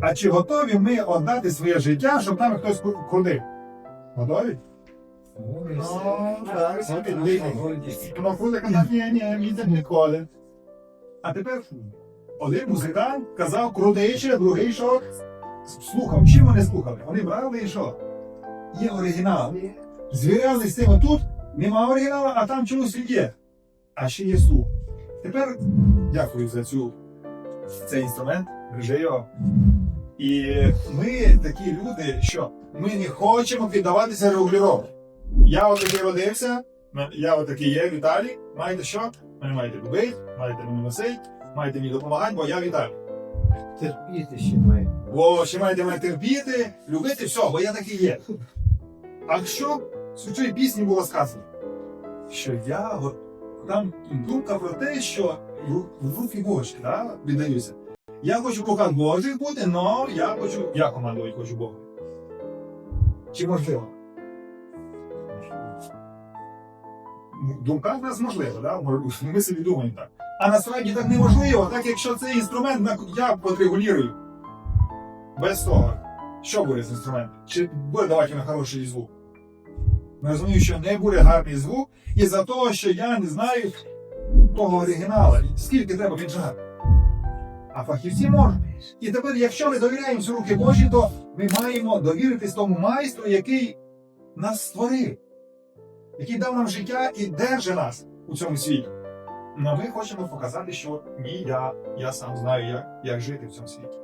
А чи готові ми віддати своє життя, щоб нами хтось крутив? Готові? Ну, так, казав, ні, ні, це ніколи. А тепер один музикант казав крутейше, другий що слухав. Чим вони слухали? Вони брали і що? Є оригінал. Звіряли з цим тут, нема оригіналу, а там чомусь є. А ще є слух. Тепер дякую за цю цей інструмент, бережи його. І ми такі люди, що ми не хочемо піддаватися регулювання. Я отакий родився, я отакий є, Віталій. Маєте що? Мене маєте любити, маєте мене носити, маєте мені допомагати, бо я Віталій. Терпіти ще має. Бо ще маєте мене терпіти, любити, все, бо я такий є. А що в цій пісні було сказано? Що я от, там думка про те, що в- в руки Божі, да, віддаюся. Я хочу руках Божих бути, але я хочу, я командувати хочу Богу. Чи можливо? В думках в нас можливо, да? ми собі думаємо так. А насправді так неможливо, так якщо цей інструмент я подрегулюю. Без того, що буде з інструментом? Чи буде давати на хороший звук? Ми розуміємо, що не буде гарний звук із-за того, що я не знаю того оригіналу, скільки треба віджати. А фахівці можуть. І тепер, якщо ми довіряємося руки Божі, то ми маємо довіритись тому майстру, який нас створив, який дав нам життя і держи нас у цьому світі. Ну, ми хочемо показати, що ні, я, я сам знаю, як, як жити в цьому світі.